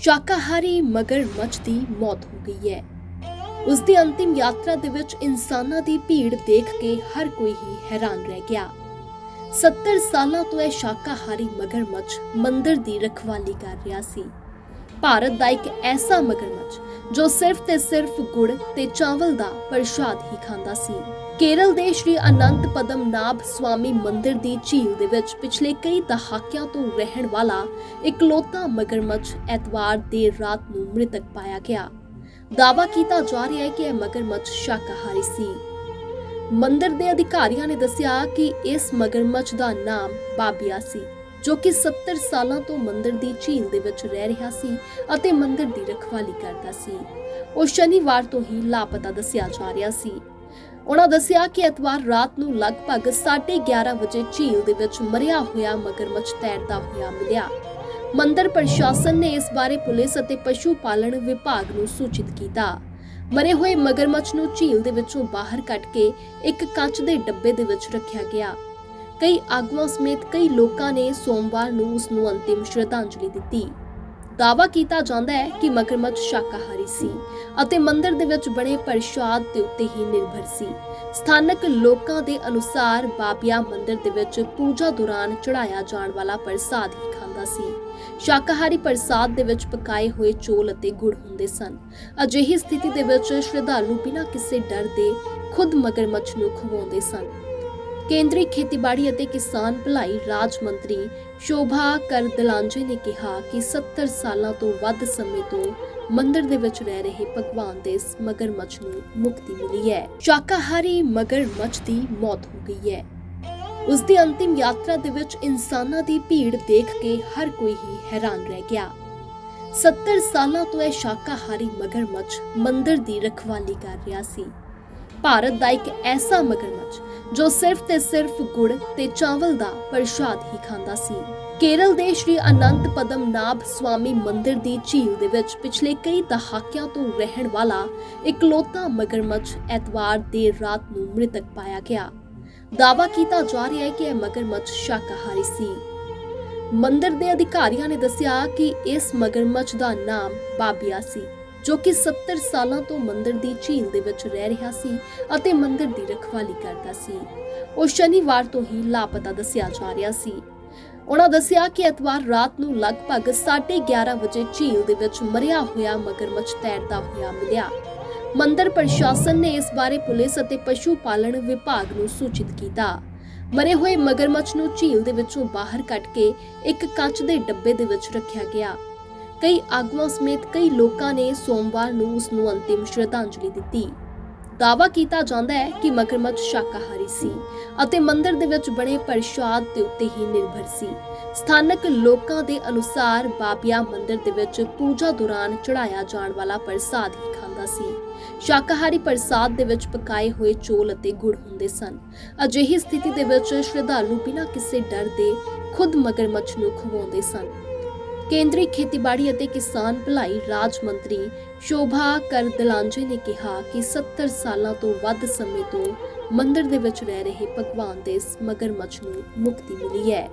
ਸ਼ਾਕਾਹਾਰੀ ਮਗਰਮੱਛ ਦੀ ਮੌਤ ਹੋ ਗਈ ਹੈ। ਉਸ ਦੀ ਅੰਤਿਮ ਯਾਤਰਾ ਦੇ ਵਿੱਚ ਇਨਸਾਨਾਂ ਦੀ ਭੀੜ ਦੇਖ ਕੇ ਹਰ ਕੋਈ ਹੀ ਹੈਰਾਨ ਰਹਿ ਗਿਆ। 70 ਸਾਲਾਂ ਤੋਂ ਇਹ ਸ਼ਾਕਾਹਾਰੀ ਮਗਰਮੱਛ ਮੰਦਰ ਦੀ ਰਖਵਾਲੀ ਕਰ ਰਿਹਾ ਸੀ। ਭਾਰਤ ਦਾ ਇੱਕ ਐਸਾ ਮਗਰਮੱਛ, ਜੋ ਸਿਰਫ ਤੇ ਸਿਰਫ ਗੁੜ ਤੇ ਚਾਵਲ ਦਾ ਪ੍ਰਸ਼ਾਦ ਹੀ ਖਾਂਦਾ ਸੀ। ਕੇਰਲ ਦੇ ਸ਼੍ਰੀ ਅਨੰਤ ਪਦਮਨਾਭ ਸਵਾਮੀ ਮੰਦਿਰ ਦੀ ਝੀਲ ਦੇ ਵਿੱਚ ਪਿਛਲੇ ਕਈ ਦਹਾਕਿਆਂ ਤੋਂ ਰਹਿਣ ਵਾਲਾ ਇਕਲੌਤਾ ਮਗਰਮੱਛ ਐਤਵਾਰ ਦੇਰ ਰਾਤ ਨੂੰ ਮ੍ਰਿਤਕ ਪਾਇਆ ਗਿਆ। ਦਾਅਵਾ ਕੀਤਾ ਜਾ ਰਿਹਾ ਹੈ ਕਿ ਇਹ ਮਗਰਮੱਛ ਸ਼ਾਕਾਹਾਰੀ ਸੀ। ਮੰਦਿਰ ਦੇ ਅਧਿਕਾਰੀਆਂ ਨੇ ਦੱਸਿਆ ਕਿ ਇਸ ਮਗਰਮੱਛ ਦਾ ਨਾਮ ਬਾਬਿਆ ਸੀ। ਜੋ ਕਿ 70 ਸਾਲਾਂ ਤੋਂ ਮੰਦਿਰ ਦੀ ਝੀਲ ਦੇ ਵਿੱਚ ਰਹਿ ਰਿਹਾ ਸੀ ਅਤੇ ਮੰਦਿਰ ਦੀ ਰਖਵਾਲੀ ਕਰਦਾ ਸੀ। ਉਹ ਸ਼ਨੀਵਾਰ ਤੋਂ ਹੀ ਲਾਪਤਾ ਦੱਸਿਆ ਜਾ ਰਿਹਾ ਸੀ। ਉਹਨਾਂ ਦੱਸਿਆ ਕਿ ਐਤਵਾਰ ਰਾਤ ਨੂੰ ਲਗਭਗ 11:30 ਵਜੇ ਝੀਲ ਦੇ ਵਿੱਚ ਮਰਿਆ ਹੋਇਆ ਮਗਰਮੱਛ ਤੈਰਦਾ ਹੋਇਆ ਮਿਲਿਆ। ਮੰਦਰ ਪ੍ਰਸ਼ਾਸਨ ਨੇ ਇਸ ਬਾਰੇ ਪੁਲਿਸ ਅਤੇ ਪਸ਼ੂ ਪਾਲਣ ਵਿਭਾਗ ਨੂੰ ਸੂਚਿਤ ਕੀਤਾ। ਮਰੇ ਹੋਏ ਮਗਰਮੱਛ ਨੂੰ ਝੀਲ ਦੇ ਵਿੱਚੋਂ ਬਾਹਰ ਕੱਢ ਕੇ ਇੱਕ ਕੱਚ ਦੇ ਡੱਬੇ ਦੇ ਵਿੱਚ ਰੱਖਿਆ ਗਿਆ। ਕਈ ਆਗੂਆਂ ਸਮੇਤ ਕਈ ਲੋਕਾਂ ਨੇ ਸੋਮਵਾਰ ਨੂੰ ਉਸ ਨੂੰ ਅੰਤਿਮ ਸ਼ਰਧਾਂਜਲੀ ਦਿੱਤੀ। ਦਾਅਵਾ ਕੀਤਾ ਜਾਂਦਾ ਹੈ ਕਿ ਮਗਰਮੱਛ ਸ਼ਾਕਾਹਾਰੀ ਸੀ ਅਤੇ ਮੰਦਰ ਦੇ ਵਿੱਚ ਬਣੇ ਪ੍ਰਸ਼ਾਦ ਦੇ ਉੱਤੇ ਹੀ ਨਿਰਭਰ ਸੀ। ਸਥਾਨਕ ਲੋਕਾਂ ਦੇ ਅਨੁਸਾਰ ਬਾਬਿਆ ਮੰਦਿਰ ਦੇ ਵਿੱਚ ਪੂਜਾ ਦੌਰਾਨ ਚੜਾਇਆ ਜਾਣ ਵਾਲਾ ਪ੍ਰਸਾਦ ਹੀ ਖਾਂਦਾ ਸੀ। ਸ਼ਾਕਾਹਾਰੀ ਪ੍ਰਸਾਦ ਦੇ ਵਿੱਚ ਪਕਾਏ ਹੋਏ ਚੋਲ ਅਤੇ ਗੁੜ ਹੁੰਦੇ ਸਨ। ਅਜਿਹੀ ਸਥਿਤੀ ਦੇ ਵਿੱਚ ਸ਼ਰਧਾਲੂ ਬਿਨਾਂ ਕਿਸੇ ਡਰ ਦੇ ਖੁਦ ਮਗਰਮੱਛ ਨੂੰ ਖਵਾਉਂਦੇ ਸਨ। ਕੇਂਦਰੀ ਖੇਤੀਬਾੜੀ ਅਤੇ ਕਿਸਾਨ ਭਲਾਈ ਰਾਜ ਮੰਤਰੀ ਸ਼ੋਭਾ ਕਰਦਲਾਂਜੇ ਨੇ ਕਿਹਾ ਕਿ 70 ਸਾਲਾਂ ਤੋਂ ਵੱਧ ਸਮੇਂ ਤੋਂ ਮੰਦਿਰ ਦੇ ਵਿੱਚ ਰਹਿ ਰਹੇ ਭਗਵਾਨ ਦੇ ਇਸ ਮਗਰਮੱਛ ਨੂੰ ਮੁਕਤੀ ਮਿਲੀ ਹੈ। ਸ਼ਾਕਾਹਾਰੀ ਮਗਰਮੱਛ ਦੀ ਮੌਤ ਹੋ ਗਈ ਹੈ। ਉਸ ਦੀ ਅੰਤਿਮ ਯਾਤਰਾ ਦੇ ਵਿੱਚ ਇਨਸਾਨਾਂ ਦੀ ਭੀੜ ਦੇਖ ਕੇ ਹਰ ਕੋਈ ਹੀ ਹੈਰਾਨ ਰਹਿ ਗਿਆ। 70 ਸਾਲਾਂ ਤੋਂ ਇਹ ਸ਼ਾਕਾਹਾਰੀ ਮਗਰਮੱਛ ਮੰਦਰ ਦੀ ਰਖਵਾਲੀ ਕਰ ਰਿਹਾ ਸੀ। ਭਾਰਤ ਦਾ ਇੱਕ ਐਸਾ ਮਗਰਮੱਛ, ਜੋ ਸਿਰਫ ਤੇ ਸਿਰਫ ਗੁੜ ਤੇ ਚਾਵਲ ਦਾ ਪ੍ਰਸ਼ਾਦ ਹੀ ਖਾਂਦਾ ਸੀ। ਕੇਰਲ ਦੇ ਸ਼੍ਰੀ ਅਨੰਤ ਪਦਮਨਾਭ ਸਵਾਮੀ ਮੰਦਿਰ ਦੀ ਝੀਲ ਦੇ ਵਿੱਚ ਪਿਛਲੇ ਕਈ ਦਹਾਕਿਆਂ ਤੋਂ ਰਹਿਣ ਵਾਲਾ ਇਕਲੌਤਾ ਮਗਰਮੱਛ ਐਤਵਾਰ ਦੇਰ ਰਾਤ ਨੂੰ ਮ੍ਰਿਤਕ ਪਾਇਆ ਗਿਆ। ਦਾਅਵਾ ਕੀਤਾ ਜਾ ਰਿਹਾ ਹੈ ਕਿ ਇਹ ਮਗਰਮੱਛ ਸ਼ਾਕਾਹਾਰੀ ਸੀ। ਮੰਦਿਰ ਦੇ ਅਧਿਕਾਰੀਆਂ ਨੇ ਦੱਸਿਆ ਕਿ ਇਸ ਮਗਰਮੱਛ ਦਾ ਨਾਮ ਬਾਬੀਆ ਸੀ। ਜੋ ਕਿ 70 ਸਾਲਾਂ ਤੋਂ ਮੰਦਿਰ ਦੀ ਝੀਲ ਦੇ ਵਿੱਚ ਰਹਿ ਰਿਹਾ ਸੀ ਅਤੇ ਮੰਦਿਰ ਦੀ ਰਖਵਾਲੀ ਕਰਦਾ ਸੀ। ਉਹ ਸ਼ਨੀਵਾਰ ਤੋਂ ਹੀ ਲਾਪਤਾ ਦੱਸਿਆ ਜਾ ਰਿਹਾ ਸੀ। ਉਹਨਾਂ ਦੱਸਿਆ ਕਿ ਐਤਵਾਰ ਰਾਤ ਨੂੰ ਲਗਭਗ 11:30 ਵਜੇ ਝੀਲ ਦੇ ਵਿੱਚ ਮਰਿਆ ਹੋਇਆ ਮਗਰਮੱਛ ਤੈਰਦਾ ਹੋਇਆ ਮਿਲਿਆ। ਮੰਦਰ ਪ੍ਰਸ਼ਾਸਨ ਨੇ ਇਸ ਬਾਰੇ ਪੁਲਿਸ ਅਤੇ ਪਸ਼ੂ ਪਾਲਣ ਵਿਭਾਗ ਨੂੰ ਸੂਚਿਤ ਕੀਤਾ। ਮਰੇ ਹੋਏ ਮਗਰਮੱਛ ਨੂੰ ਝੀਲ ਦੇ ਵਿੱਚੋਂ ਬਾਹਰ ਕੱਢ ਕੇ ਇੱਕ ਕੱਚ ਦੇ ਡੱਬੇ ਦੇ ਵਿੱਚ ਰੱਖਿਆ ਗਿਆ। ਕਈ ਆਗੂਆਂ ਸਮੇਤ ਕਈ ਲੋਕਾਂ ਨੇ ਸੋਮਵਾਰ ਨੂੰ ਉਸ ਨੂੰ ਅੰਤਿਮ ਸ਼ਰਧਾਂਜਲੀ ਦਿੱਤੀ। ਦਾਅਵਾ ਕੀਤਾ ਜਾਂਦਾ ਹੈ ਕਿ ਮਗਰਮੱਛ ਸ਼ਾਕਾਹਾਰੀ ਸੀ ਅਤੇ ਮੰਦਰ ਦੇ ਵਿੱਚ ਬਣੇ ਪ੍ਰਸ਼ਾਦ ਦੇ ਉੱਤੇ ਹੀ ਨਿਰਭਰ ਸੀ। ਸਥਾਨਕ ਲੋਕਾਂ ਦੇ ਅਨੁਸਾਰ ਬਾਬਿਆ ਮੰਦਿਰ ਦੇ ਵਿੱਚ ਪੂਜਾ ਦੌਰਾਨ ਚੜਾਇਆ ਜਾਣ ਵਾਲਾ ਪ੍ਰਸਾਦ ਹੀ ਖਾਂਦਾ ਸੀ। ਸ਼ਾਕਾਹਾਰੀ ਪ੍ਰਸਾਦ ਦੇ ਵਿੱਚ ਪਕਾਏ ਹੋਏ ਚੋਲ ਅਤੇ ਗੁੜ ਹੁੰਦੇ ਸਨ। ਅਜਿਹੀ ਸਥਿਤੀ ਦੇ ਵਿੱਚ ਸ਼ਰਧਾਲੂ ਬਿਨਾਂ ਕਿਸੇ ਡਰ ਦੇ ਖੁਦ ਮਗਰਮੱਛ ਨੂੰ ਖਵਾਉਂਦੇ ਸਨ। ਕੇਂਦਰੀ ਖੇਤੀਬਾੜੀ ਅਤੇ ਕਿਸਾਨ ਭਲਾਈ ਰਾਜ ਮੰਤਰੀ ਸ਼ੋਭਾ ਕਰਦਲਾਂਜੇ ਨੇ ਕਿਹਾ ਕਿ 70 ਸਾਲਾਂ ਤੋਂ ਵੱਧ ਸਮੇਂ ਤੋਂ ਮੰਦਿਰ ਦੇ ਵਿੱਚ ਰਹਿ ਰਹੇ ਭਗਵਾਨ ਦੇ ਇਸ ਮਗਰਮੱਛ ਨੂੰ ਮੁਕਤੀ ਮਿਲੀ ਹੈ।